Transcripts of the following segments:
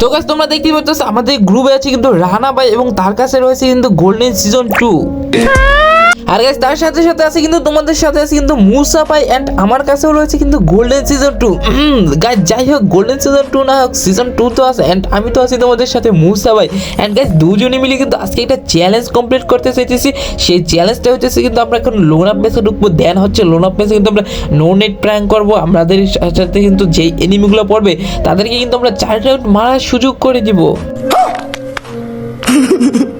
তো গাছ তোমরা দেখতেই পাচ্ছ, আমাদের গ্রুপে আছে কিন্তু রানা ভাই এবং তার কাছে রয়েছে কিন্তু গোল্ডেন সিজন টু আর গাইস তার সাথে সাথে আছে কিন্তু তোমাদের সাথে আছে কিন্তু মুসা ভাই এন্ড আমার কাছেও রয়েছে কিন্তু গোল্ডেন সিজন টু গাইস যাই হোক গোল্ডেন সিজন টু না হোক সিজন টু তো আছে এন্ড আমি তো আছি তোমাদের সাথে মুসা ভাই এন্ড গাইস দুজনে মিলে কিন্তু আজকে একটা চ্যালেঞ্জ কমপ্লিট করতে চাইতেছি। সেই চ্যালেঞ্জটা হচ্ছে কিন্তু আমরা এখন লোন আপ মেসে ঢুকবো দেন হচ্ছে লোন আপ মেসে কিন্তু আমরা নো নেট প্র্যাঙ্ক করব। আমাদের সাথে কিন্তু যেই এনিমিগুলো পড়বে, তাদেরকে কিন্তু আমরা চার রাউন্ড মারার সুযোগ করে দিব।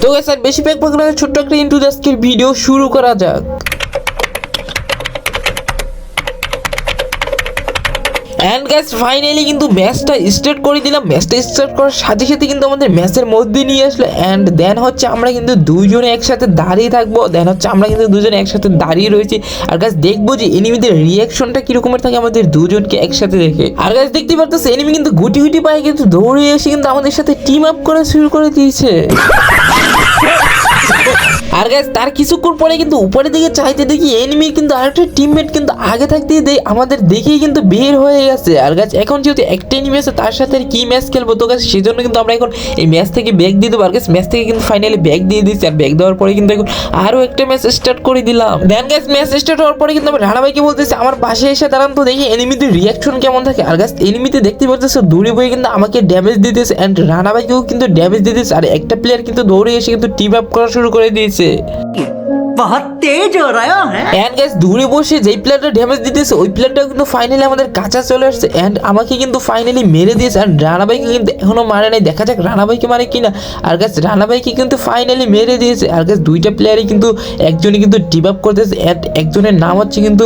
তো স্যার বেশি প্যাক না ছোট্ট একটা ইন্টু ভিডিও শুরু করা যাক। অ্যান্ড গ্যাস ফাইনালি কিন্তু ম্যাচটা স্টার্ট করে দিলাম। ম্যাচটা স্টার্ট করার সাথে সাথে কিন্তু আমাদের ম্যাচের মধ্যে নিয়ে আসলো। অ্যান্ড দেন হচ্ছে আমরা কিন্তু দুইজনে একসাথে দাঁড়িয়ে থাকব। দেন হচ্ছে আমরা কিন্তু দুজনে একসাথে দাঁড়িয়ে রয়েছি। আর গাছ দেখব যে এনিমিদের রিয়াকশনটা কিরকমের থাকে আমাদের দুজনকে একসাথে দেখে। আর গাছ দেখতে পারতেছে এনিমি কিন্তু গুটি গুটি পায়ে কিন্তু দৌড়ে এসে কিন্তু আমাদের সাথে টিম আপ করা শুরু করে দিয়েছে। আর গাইস তার কিছুক্ষণ পরে কিন্তু উপরের দিকে চাইতে দেখি এনিমির কিন্তু আরেকটা টিমমেট কিন্তু আগে থাকতেই দেয় আমাদের দেখেই কিন্তু বের হয়ে গেছে। আর গাছ এখন যেহেতু একটা এনিমি আছে, তার সাথে কি ম্যাচ খেলব? তো গাছ সেই জন্য কিন্তু আমরা এখন এই ম্যাচ থেকে ব্যাগ দিয়ে দেবো। আর গাছ ম্যাচ থেকে কিন্তু ফাইনালি ব্যাগ দিয়ে দিচ্ছি আর ব্যাগ দেওয়ার পরে কিন্তু এখন আরও একটা ম্যাচ স্টার্ট করে দিলাম। দেন গাছ ম্যাচ স্টার্ট হওয়ার পরে কিন্তু আমি রানা ভাইকে বলতেছি, আমার পাশে এসে দাঁড়ান তো দেখি এনিমিদের রিয়াকশন কেমন থাকে। আর গাছ এনিমিতে দেখতে পাচ্ছেছে দূরে বয়ে কিন্তু আমাকে ড্যামেজ দিতেছে। অ্যান্ড রানা ভাইকেও কিন্তু ড্যামেজ দিতেছে। আর একটা প্লেয়ার কিন্তু দৌড়ে এসে কিন্তু টিম আপ করা শুরু করে দিয়েছে। হয়েছে বহুত তেজ হো হ্যাঁ এন্ড গাইস দূরে বসে যেই প্লেয়ারটা ড্যামেজ দিতেছে, ওই প্লেয়ারটা কিন্তু ফাইনালি আমাদের কাঁচা চলে আসছে। এন্ড আমাকে কিন্তু ফাইনালি মেরে দিয়েছে। আর রানা ভাইকে কিন্তু এখনও মারে নাই। দেখা যাক রানা ভাইকে মারে কিনা। আর গাছ রানা ভাইকে কিন্তু ফাইনালি মেরে দিয়েছে। আর গাছ দুইটা প্লেয়ারই কিন্তু একজনই কিন্তু ডিভ আপ করতেছে একজনের নাম হচ্ছে কিন্তু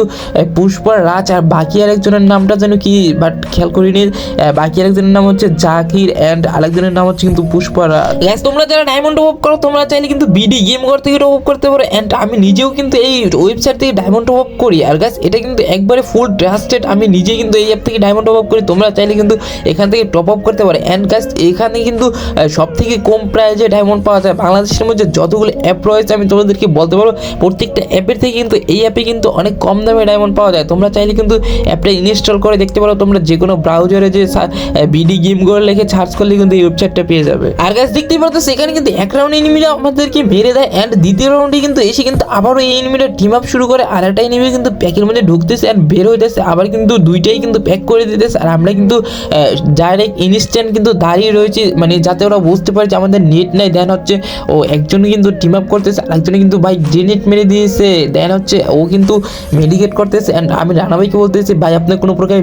পুষ্পা রাজ। আর বাকি আর একজনের নামটা যেন কি বাট খেয়াল করিনি। বাকি আরেকজনের নাম হচ্ছে জাকির। অ্যান্ড আরেকজনের নাম হচ্ছে কিন্তু পুষ্পা রাজ। তোমরা যারা ডায়মন্ড অফ করো, তোমরা চাইলে কিন্তু বিডি গেম ঘর থেকে অফ করতে পারো। অ্যান্ড আমি নিজেও কিন্তু এই ওয়েবসাইট থেকে ডায়মন্ড অফ করি। আর গাছ এটা কিন্তু একবারে ফুল ট্রাস্টেড আমি নিজে কিন্তু এই অ্যাপ থেকে ডায়মন্ড অফ করি। তোমরা চাইলে কিন্তু এখান থেকে টপ আপ করতে পারো। অ্যান্ড গাছ এখানে কিন্তু সব থেকে কম প্রাইজে ডায়মন্ড পাওয়া যায়। বাংলাদেশের মধ্যে যতগুলো অ্যাপ রয়েছে, আমি তোমাদেরকে বলতে পারব, প্রত্যেকটা অ্যাপের থেকে কিন্তু এই অ্যাপে কিন্তু অনেক কম দামে ডায়মন্ড পাওয়া যায়। তোমরা চাইলে কিন্তু অ্যাপটা ইনস্টল করে দেখতে পারো। তোমরা যে কোনো ব্রাউজারে যে বিডি গেম করে লিখে সার্চ করলে কিন্তু এই ওয়েবসাইটটা পেয়ে যাবে। আর গাছ দেখতেই পারতো সেখানে কিন্তু এক রাউন্ড এনিমিরা আমাদেরকে মেরে দেয়। অ্যান্ড দ্বিতীয় রাউন্ডে কিন্তু এসে কিন্তু আবারও এই এনিমিটা টিম আপ শুরু করে আর একটা এনিমি কিন্তু প্যাকের মধ্যে ঢুকতেছে অ্যান্ড বের হইতেছে। আবার কিন্তু দুইটাই কিন্তু প্যাক করে দিতেছে। আর আমরা কিন্তু ডাইরেক্ট ইনস্ট্যান্ট কিন্তু দাঁড়িয়ে রয়েছি। মানে যাতে ওরা বুঝতে পারে যে আমাদের নেট নাই। দেন হচ্ছে ও একজন কিন্তু টিম আপ করতেছে। আর একজনে কিন্তু ভাই গ্রেনেড মেরে দিয়েছে। দেন হচ্ছে ও কিন্তু মেডিকেট করতেছে। অ্যান্ড আমি রানা ভাইকে বলতেছি, ভাই, আপনি কোনো প্রকার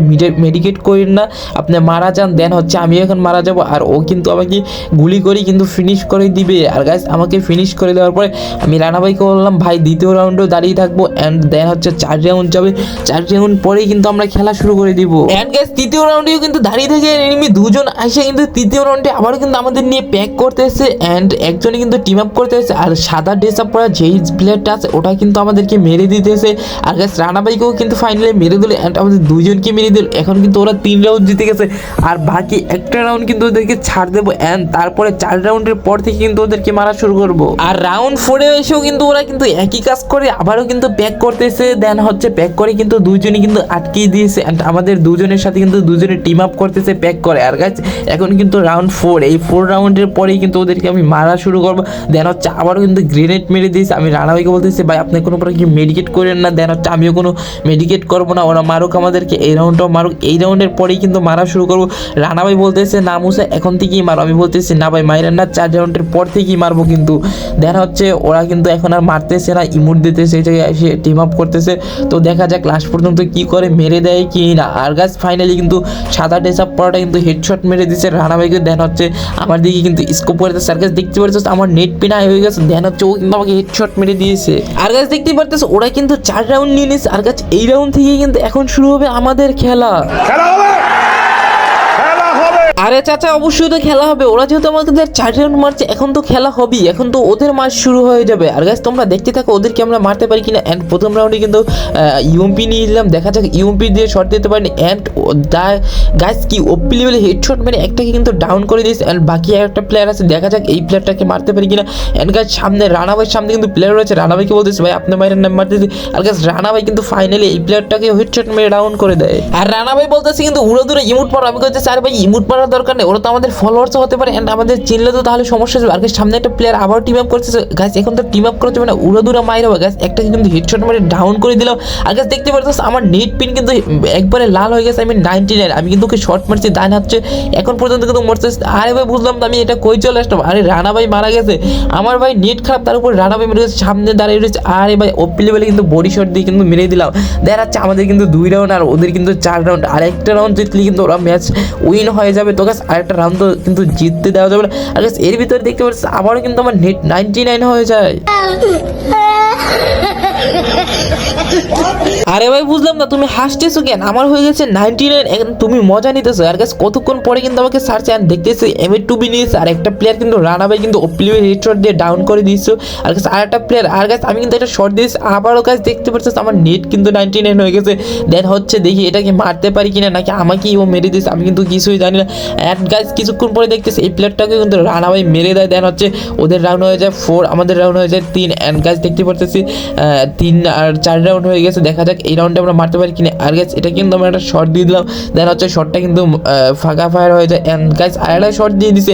মেডিকেট করেন না। আপনি মারা যান। দেন হচ্ছে আমি এখন মারা যাব। আর ও কিন্তু আমাকে গুলি করে কিন্তু ফিনিশ করে দিবে। আর গাইস আমাকে ফিনিশ করে দেওয়ার পরে আমি রানা ভাইকে বললাম ভাই দ্বিতীয় রাউন্ডেও দাঁড়িয়ে থাকব অ্যান্ড দেন হচ্ছে চার রাউন্ড যাবে। চার রাউন্ড পরেই কিন্তু আমরা খেলা শুরু করে দিব। অ্যান্ড গ্যাস তৃতীয় রাউন্ডেও কিন্তু দাঁড়িয়ে থেকে এনিমি দুজন আসে কিন্তু তৃতীয় রাউন্ডে আবারও কিন্তু আমাদের নিয়ে প্যাক করতে এসেছে অ্যান্ড একজনে কিন্তু টিম আপ করতে এসেছে। আর সাদা ড্রেস আপ পরা যেই প্লেয়ারটা আছে, ওটা কিন্তু আমাদেরকে মেরে দিতে দিতেছে আর গ্যাস রানা ভাইকেও কিন্তু ফাইনালি মেরে দিল অ্যান্ড আমাদের দুজনকে মেরে দিল। এখন কিন্তু ওরা তিন রাউন্ড জিতে গেছে। আর বাকি একটা রাউন্ড কিন্তু ওদেরকে ছাড় দেবো অ্যান্ড তারপরে চার রাউন্ডের পর থেকে কিন্তু ওদেরকে মারা শুরু করব। আর রাউন্ড ফোরে এসেও কিন্তু ওরা কিন্তু একই কাজ করে আবারও কিন্তু প্যাক করতেছে দেন হচ্ছে প্যাক করে কিন্তু দুজনই কিন্তু আটকিয়ে দিয়েছে অ্যান্ড আমাদের দুজনের সাথে কিন্তু দুজনে টিম আপ করতেছে প্যাক করে। আর গাছ এখন কিন্তু রাউন্ড ফোর এই ফোর রাউন্ডের পরেই কিন্তু ওদেরকে আমি মারা শুরু করব। দেন হচ্ছে আবারও কিন্তু গ্রেনেড মেরে দিয়েছে। আমি রানা ভাইকে বলতেছি, ভাই, আপনি কোনো প্রকার কি মেডিকেট করেন না। দেন হচ্ছে আমিও কোনো মেডিকেট করব না। ওরা মারুক আমাদেরকে, এই রাউন্ডটাও মারুক। এই রাউন্ডের পরেই কিন্তু মারা শুরু করব। রানা ভাই বলতেছে, না মুসা, এখন থেকেই মারো। আমি বলতেছি, না ভাই, মাইরেন না। চার রাউন্ডের পর থেকেই মারবো কিন্তু। দেন হচ্ছে ওরা কিন্তু এখন আর মারতেছে না ইমোট দিতেছে এসে টিম আপ করতেছে। তো দেখা যাক লাস্ট পর্যন্ত কি করে মেরে দেয় কি না। আর গাছ ফাইনালি কিন্তু সাদা ড্রেস আপ পরাটা কিন্তু হেডশট মেরে দিচ্ছে রানা ভাইকে দেন হচ্ছে আমার দিকে কিন্তু স্কোপ করে আর গাছ দেখতে পারছিস আমার নেট পিনা হয়ে গেছে। দেন হচ্ছে ও কিন্তু আমাকে হেডশট মেরে দিয়েছে। আর গাছ দেখতে পারতেছ, ওরা কিন্তু চার রাউন্ড নিয়ে নিয়েছে আর গাছ এই রাউন্ড থেকে কিন্তু এখন শুরু হবে আমাদের খেলা। খেলা আরে চাচা, অবশ্যই তো খেলা হবে। ওরা যেহেতু আমাদের চার রাউন্ড মারছে, এখন তো খেলা হবেই। এখন তো ওদের মার্চ শুরু হয়ে যাবে। আর গাছ তোমরা দেখতে থাকো, ওদেরকে আমরা মারতে পারি কিনা। অ্যান্ড প্রথম রাউন্ডে কিন্তু ইউএমপি নিয়ে নিলাম। দেখা যাক ইউএমপি দিয়ে শট দিতে পারিনি। অ্যান্ড গাছ কি ওপি লেভেলে হেডশট মানে একটাকে কিন্তু ডাউন করে দিয়েছে। অ্যান্ড বাকি একটা প্লেয়ার আছে, দেখা যাক এই প্লেয়ারটাকে মারতে পারি কিনা। অ্যান্ড গাছ সামনে রানাভাইয়ের সামনে কিন্তু প্লেয়ার রয়েছে। রানাভাইকে বলতেছে, ভাই, আপনার মাইরেন নাম মারতেছি। আর গাছ রানাভাই কিন্তু ফাইনালি এই প্লেয়ারটাকে হেডশট মেরে ডাউন করে দেয়। আর রানাভাই বলতেছে কিন্তু উড়ো দূরে ইমুট মারো। আমি বলতেছি আরে ভাই, ইমুট মারার দরকার নেই, ওরা তো আমাদের ফলোয়ার্সও হতে পারে অ্যান্ড আমাদের চিনলে তো তাহলে সমস্যা হবে আর গাছ সামনে একটা প্লেয়ার আবার টিম আপ করছে গাছ এখন তো টিম আপ করতে মানে উড়ো দূরে মাইর হবে। গাছ একটাকে কিন্তু হেডশট মেরে ডাউন করে দিলাম আর গাছ দেখতে পারতেছ, আমার নেট পিন কিন্তু একবারে লাল হয়ে গেছে আমি নাইনটি নাইন আমি কিন্তু ওকে শর্ট মারছি, ডান হচ্ছে এখন পর্যন্ত কিন্তু মরছে। আরে ভাই, বুঝলাম তো আমি এটা কই চলে আসলাম। আরে, রানা ভাই মারা গেছে। আমার ভাই নেট খারাপ, তার উপর রানা ভাই মেরে গেছে সামনে দাঁড়িয়ে রয়েছে। আরে ভাই ওপি লেভেলে কিন্তু বডি শট দিয়ে কিন্তু মেরে দিলাম। দেখা যাচ্ছে আমাদের কিন্তু দুই রাউন্ড আর ওদের কিন্তু চার রাউন্ড আর একটা রাউন্ড জিতলে কিন্তু ওরা ম্যাচ উইন হয়ে যাবে। তো গাছ আরেকটা রাউন্ড তো কিন্তু জিততে দেওয়া যাবে না। আর গাছ এর ভিতরে দেখতে পাচ্ছি, আবারও কিন্তু আমার নেট নাইনটি নাইন হয়ে যায়। আরে ভাই, বুঝলাম না, তুমি হাসতেছো কেন? আমার হয়ে গেছে নাইনটি নাইন তুমি মজা নিতেছো। আর কাছে কতক্ষণ পরে কিন্তু আমাকে সার্চ অ্যান্ড দেখতেছি এম এ টু বি নিয়েছে। আর একটা প্লেয়ার কিন্তু রানা ভাই কিন্তু হেডশট দিয়ে ডাউন করে দিয়েছ। আর কাছে আর একটা প্লেয়ার আর কাছে আমি কিন্তু একটা শর্ট দিয়েছি। আবারও কাছে দেখতে পাচ্ছিস আমার নেট কিন্তু নাইনটি নাইন হয়ে গেছে। দেন হচ্ছে দেখি এটাকে মারতে পারি কিনা, নাকি আমাকেই ও মেরে দিয়েছে, আমি কিন্তু কিছুই জানি না। অ্যান্ড গাছ কিছুক্ষণ পরে দেখতেছি এই প্লেয়ারটাকে কিন্তু রানা ভাই মেরে দেয়। দেন হচ্ছে ওদের রাউন্ড হয়ে যায় ফোর আমাদের রাউন্ড হয়ে যায় তিন। অ্যান্ড গাছ দেখতে পারতেছি তিন আর চার রাউন্ড হয়ে গেছে। দেখা যাক এই রাউন্ডে আমরা মারতে পারি কিনা। আর গাছ এটা কিন্তু আমরা একটা শর্ট দিয়ে দিলাম। দেন হচ্ছে শর্টটা কিন্তু ফাঁকা ফায়ার হয়ে যায়। অ্যান্ড গাছ আর একটা শর্ট দিয়ে দিছে।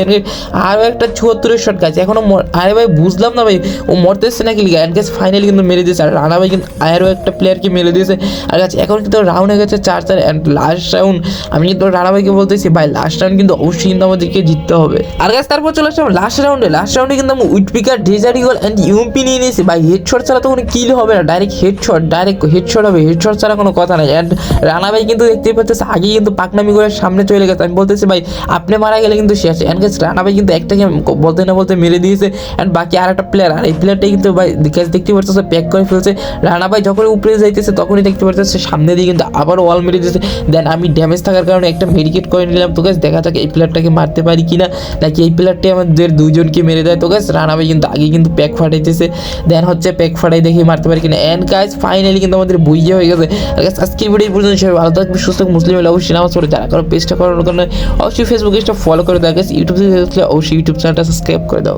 আরও একটা চুয়াত্তরের শর্ট গাছ এখনও আরে ভাই, বুঝলাম না ভাই। ও মরতেছে নাকি? অ্যান্ড গাছ ফাইনালি কিন্তু মেরে দিয়েছে। আর রানা ভাই কিন্তু আরও একটা প্লেয়ারকে মেরে দিয়েছে। আর গাছ এখন কিন্তু রাউন্ড হয়ে গেছে চার চার। অ্যান্ড লাস্ট রাউন্ড আমি কিন্তু রানা ভাইকে বলতেছি, ভাই লাস্ট রাউন্ড কিন্তু অবশ্যই কিন্তু আমাদেরকে জিততে হবে। আর গাছ তারপর চলে আসলাম লাস্ট রাউন্ডে লাস্ট রাউন্ডে কিন্তু আমি উইটপিকার ডেজার ইগল অ্যান্ড ইউএমপি নিয়ে নিয়েছি। ভাই হেডশট ছাড়া তো কোনো কিল হবে না। ডাইরেক্ট হেডশট ডাইরেক্ট হেডশট হবে। হেডশট ছাড়া কোনো কথা নাই। অ্যান্ড রানা ভাই কিন্তু দেখতেই পাচ্ছেন, আগে কিন্তু পাকনামি করে সামনে চলে গেছে। আমি বলতেছি, ভাই, আপনি মারা গেলে কিন্তু শেষ। অ্যান্ড গাছ রানা ভাই কিন্তু একটাকে বলতে না বলতে মেরে দিয়েছে। অ্যান্ড বাকি আর একটা প্লেয়ার আর এই প্লেয়ারটাই কিন্তু ভাই গাছ দেখতে পাচ্ছেন প্যাক করে ফেলছে। রানা ভাই যখনই উপরে যাইতেছে, তখনই দেখতে পাচ্ছেন সামনে দিয়ে কিন্তু আবার ওয়াল মেরে দিয়েছে। দেন আমি ড্যামেজ থাকার কারণে একটা মেডিকেট করে নিলাম। তো গাছ দেখা যাক এই প্লেয়ারটাকে মারতে পারি কিনা। নাকি এই প্লেয়ারটি আমাদের দুইজনকে মেরে দেয়। তো গাছ রানাবে কিন্তু আগে কিন্তু প্যাক ফাটাইতেছে। দেন হচ্ছে প্যাক ফাটাই দেখে মারতে পারি কিনা। অ্যান্ড গাছ ফাইনালি কিন্তু আমাদের বুঝিয়ে হয়ে গেছে। আর গাছ আজকের ভিডিও পর্যন্ত সবাই ভালো থাকবে সুস্থ মুসলিম হলে অবশ্যই নামাজ পড়ে, যারা কারণ পেজটা করার কারণে অবশ্যই ফেসবুক পেজটা ফলো করে দাও গাছ ইউটিউব অবশ্যই ইউটিউব চ্যানেলটা সাবস্ক্রাইব করে দাও।